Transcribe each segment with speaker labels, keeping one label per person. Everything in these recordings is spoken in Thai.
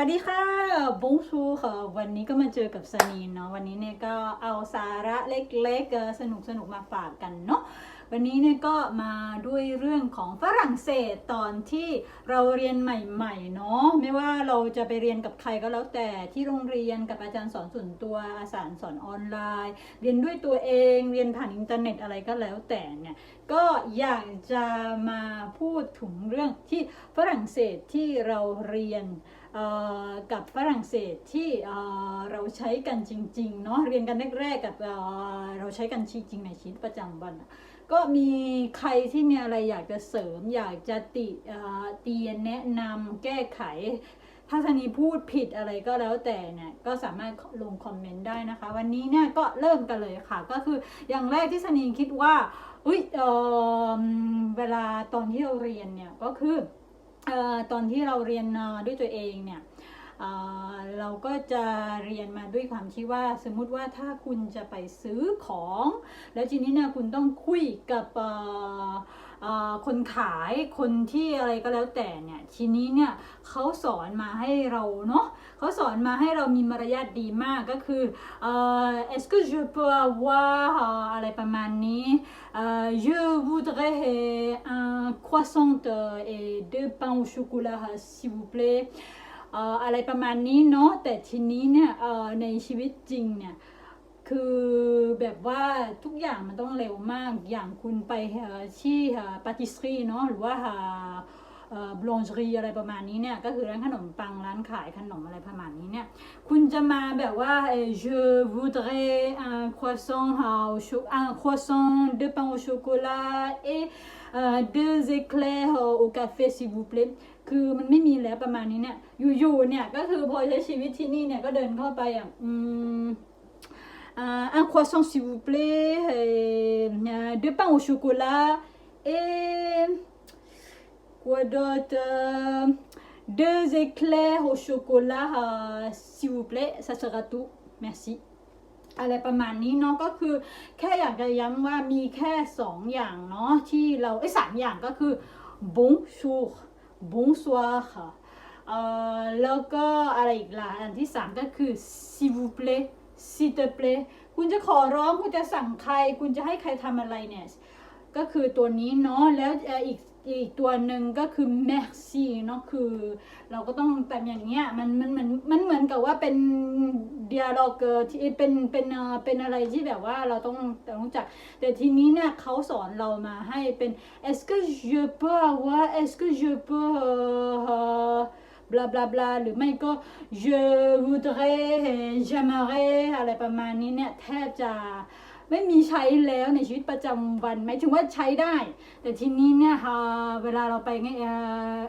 Speaker 1: วัสดีค่ะบงชูค่ะ วันนี้ก็มาเจอกับสนีนเนาะ วันนี้เนี่ยก็เอาสาระเล็กๆสนุกสนุกๆมาฝากกันเนาะ วันนี้เนี่ยก็มาด้วยเรื่องของฝรั่งเศสตอนที่เราเรียนใหม่ๆเนาะไม่ว่าเราจะไปเรียนกับใครก็แล้วแต่ที่โรงเรียนกับอาจารย์สอนส่วนตัวอาสารสอนออนไลน์ เรียนด้วยตัวเองเรียนผ่านอินเทอร์เน็ตอะไรก็แล้วแต่เนี่ยก็อยากจะมาพูดถึงเรื่องที่ฝรั่งเศสที่เราเรียนเอ่อกับฝรั่งเศสที่เอ่อเราใช้กันจริงๆเนาะเรียนกันแรกๆกับเอ่อเราใช้กันจริงๆในชีวิตประจำวันอะก็มีใครที่มีอะไรอยากจะเสริม อยากจะติเอ่อเตียนแนะนำแก้ไข ถ้าธนีพูดผิดอะไรก็แล้วแต่เนี่ยก็สามารถลงคอมเมนต์ได้นะคะ วันนี้เนี่ยก็เริ่มกันเลยค่ะ ก็คืออย่างแรกที่สนีคิดว่าอุ้ยเออเวลาตอนที่เราเรียนเนี่ยก็คือเอ่อตอนที่เราเรียนด้วยตัวเองเนี่ย เราก็จะเรียนมาด้วยความที่ว่า สมมุติว่าถ้าคุณจะไปซื้อของ แล้วทีนี้เนี่ยคุณต้องคุยกับคนขายคนที่อะไรก็แล้วแต่เนี่ยทีนี้เนี่ยเขาสอนมาให้เราเนาะเขาสอนมาให้เรามีมารยาทดีมากก็คือเอ่อ est-ce que je peux avoir เอ่ออะไรประมาณนี้ Euh, je voudrais un croissant et deux pains au chocolat s'il vous plaît อ่ออะไรประมาณนี้เนาะแต่ทีนี้เนี่ยเอ่อในชีวิตจริงเนี่ยคือแบบว่าทุกอย่างมันต้องเร็วมากอย่างคุณไปที่ปาติสรีเนาะหรือว่า บลองจรีอะไรประมาณนี้เนี่ย ก็คือร้านขนมปังร้านขายขนมอะไรประมาณนี้เนี่ย คุณจะมาแบบว่า je voudrais un croissant au cho un croissant de pain au chocolat et deux éclairs au café s'il vous plaît คือมันไม่มีแล้วประมาณนี้เนี่ย อยู่ๆเนี่ย ก็คือพอใช้ชีวิตที่นี่เนี่ย ก็เดินเข้าไปอะอืม un croissant s'il vous plaît et, deux pains au chocolat et quoi d'autre euh, deux éclairs au chocolat euh, s'il vous plaît ça sera tout merci อะไรประมาณนี้เนาะก็คือแค่อยากจะย้ำว่ามีแค่สองอย่างเนาะที่เราไอ้สามอย่างก็คือ bonjour bonsoir ค่ะเอ่อแล้วก็อะไรอีกล่ะอันที่สามก็คือ s'il vous plaît s'il te plaît คุณจะขอร้องคุณจะสั่งใคร คุณจะให้ใครทำอะไรเนี่ย ก็คือตัวนี้เนาะแล้วอีก อีกตัวหนึ่งก็คือ merci เนาะคือ เราก็ต้องแบบอย่างเงี้ยมันมันเหมือนมันเหมือนกับว่าเป็น dialogue ที่เป็นเป็นเอ่อเป็นอะไรที่แบบว่าเราต้องต้องจักแต่ทีนี้เนี่ยเขาสอนเรามาให้เป็น est-ce que je peux avoir est-ce que je peux เอ่อ bla bla bla หรือไม่ก็ je voudrais j'aimerais อะไรประมาณนี้เนี่ยแทบจะ ไม่มีใช้แล้วในชีวิตประจำวันหมายถึงว่าใช้ได้ แต่ทีนี้เนี่ยเวลาเราไปไงเอ่อ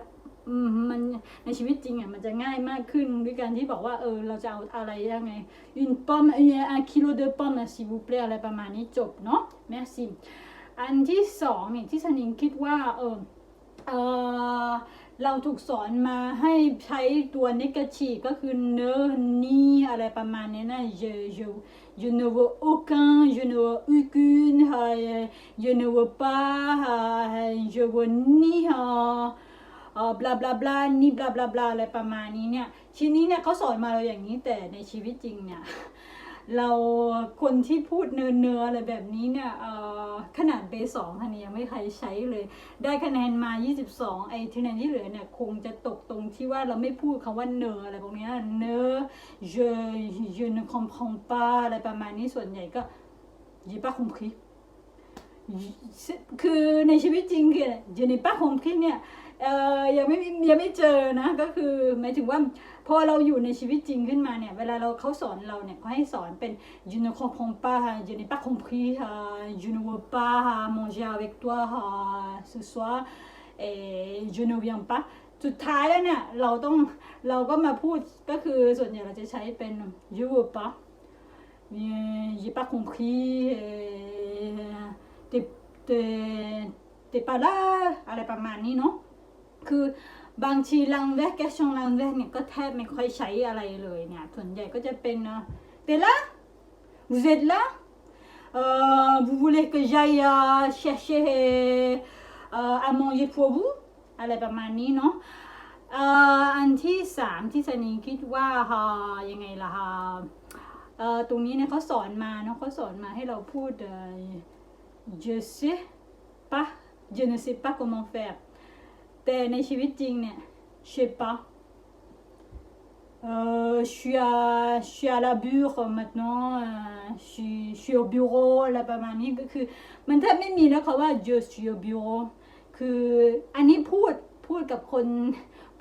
Speaker 1: อืมมันในชีวิตจริงอะมันจะง่ายมากขึ้นด้วยการที่บอกว่าเออเราจะเอาอะไรยังไง une pomme un kilo de pomme s'il vous plaît อะไรประมาณนี้จบเนาะ merci อันที่สองเนี่ยที่สนิงคิดว่าเออเออ เราถูกสอนมาให้ใช้ตัว negative ก็คือเนอนี่อะไรประมาณนี้นะ je je je ne veux aucun je ne veux aucune je ne veux pas je veux ni เอ่อเอ่อบลาบลาบลานี่บลาบลาบลาอะไรประมาณนี้เนี่ย ทีนี้เนี่ยเขาสอนมาเราอย่างนี้แต่ในชีวิตจริงเนี่ย เราคนที่พูดเนื้อเนอๆอะไรแบบนี้เนี่ยขนาดเบสองคะแนนยังไม่ใครใช้เลย ได้คะแนนมา 22 ไอ้คะแนนที่เหลือเนี่ยคงจะตกตรงที่ว่าเราไม่พูดคำว่าเนออะไรพวกนี้เนอ je je ne comprends pas อะไรประมาณนี้ส่วนใหญ่ก็ j'ai pas compris คือในชีวิตจริงคือ je n'ai pas compris เนี่ยยังไม่ยังไม่เจอนะก็คือหมายถึงว่า พอเราอยู่ในชีวิตจริงขึ้นมาเนี่ย เวลาเราเขาสอนเราเนี่ยเขาให้สอนเป็น je ne comprends pas je n'ai pas compris je ne veux pas manger avec toi ce soir et je ne viens pas สุดท้ายแล้วเนี่ยเราต้องเราก็มาพูดก็คือส่วนใหญ่เราจะใช้เป็น je veux pas j'ai pas compris t'es t'es pas là อะไรประมาณนี้เนาะคือ บางทีลังแวกแกชงลังแวกเนี่ยก็แทบไม่ค่อยใช้อะไรเลยเนี่ยส่วนใหญ่ก็จะเป็นเตล่า vous êtes là euh, vous voulez que j'aille euh, chercher euh, à manger pour vous อะไรประมาณนี้เนาะอันที่สามที่สนีคิดว่าฮะยังไงล่ะฮะเออตรงนี้เนี่ยเขาสอนมาเนาะเขาสอนมาให้เราพูดเออ je sais pas je ne sais pas comment faire แต่ในชีวิตจริงเนี่ย je sais pas เอ่อ je suis à je suis à la bure maintenant เอ่อ je suis je suis au bureau อะไรประมาณนี้ก็คือ มันแทบไม่มีแล้วค่ะว่า je suis au bureau คืออันนี้พูดพูดกับคน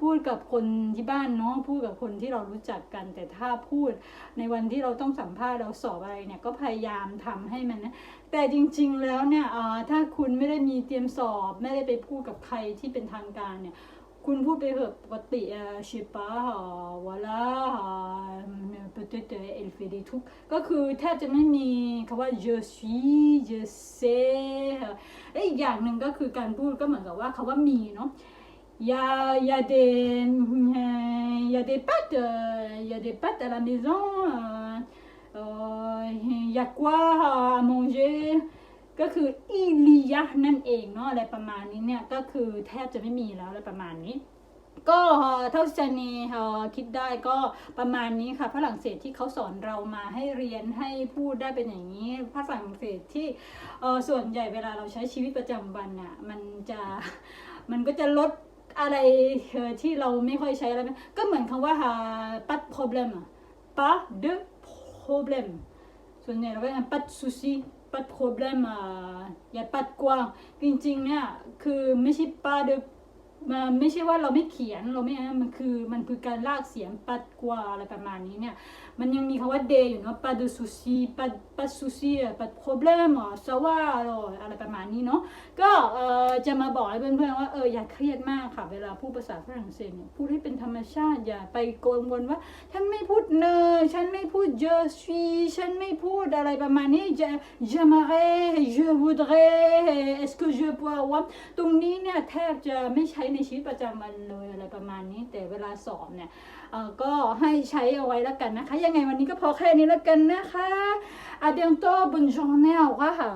Speaker 1: พูดกับคนที่บ้านเนาะพูดกับคนที่เรารู้จักกัน แต่ถ้าพูดในวันที่เราต้องสัมภาษณ์เราสอบอะไรเนี่ยก็พยายามทำให้มันนะแต่จริง ๆแล้วเนี่ยถ้าคุณไม่ได้มีเตรียมสอบไม่ได้ไปพูดกับใครที่เป็นทางการเนี่ยคุณพูดไปเถอะปกติเอ่อ je sais pas เอ่อ voilà เอ่อ peut-être elle fait des trucs ก็คือแทบจะไม่มีคำว่า je suis je sais และอีกอย่างหนึ่งก็คือการพูดก็เหมือนกับว่าคำว่ามีเนาะ Il y a, y a des, euh, y a des pâtes, euh, il y a des pâtes à la maison, euh, euh, il y a quoi à manger ก็คืออิลิยะนั่นเองเนาะอะไรประมาณนี้เนี่ยก็คือแทบจะไม่มีแล้วอะไรประมาณนี้ก็เท่าที่จะนีคิดได้ก็ประมาณนี้ค่ะฝรั่งเศสที่เขาสอนเรามาให้เรียนให้พูดได้เป็นอย่างนี้ภาษาฝรั่งเศสที่ส่วนใหญ่เวลาเราใช้ชีวิตประจำวันน่ะมันจะมันก็จะลด อะไรที่เราไม่ค่อยใช้อะไรก็เหมือนคำว่าหาปัด problem ปะ de problem ส่วนใหญ่เราก็จะปัด souci ปัด problem อย่าปัดกว้างจริงๆเนี่ยคือไม่ใช่ปะ de มันไม่ใช่ว่าเราไม่เขียนเราไม่อันนั้นมันคือมันคือการลากเสียงปัดกว่าอะไรประมาณนี้เนี่ย มันยังมีคำว่า day อยู่เนาะ pas de souci pas pas de souci pas de problème ça va อะไรประมาณนี้เนาะ ก็เอ่อจะมาบอกให้เพื่อนๆว่าเอออย่าเครียดมากค่ะ เวลาพูดภาษาฝรั่งเศสเนี่ยพูดให้เป็นธรรมชาติอย่าไปกังวลว่า ฉันไม่พูดเนอฉันไม่พูด je suis ฉันไม่พูดอะไรประมาณนี้ je j'aimerais je voudrais est-ce que je peux avoir ตรงนี้เนี่ยแทบจะไม่ใช้ในชีวิตประจำวันเลยอะไรประมาณนี้ แต่เวลาสอบเนี่ยก็ให้ใช้เอาไว้แล้วกันนะคะ ยังไงวันนี้ก็พอแค่นี้แล้วกันนะคะอาเดียงโตบุญชองแนลค่ะ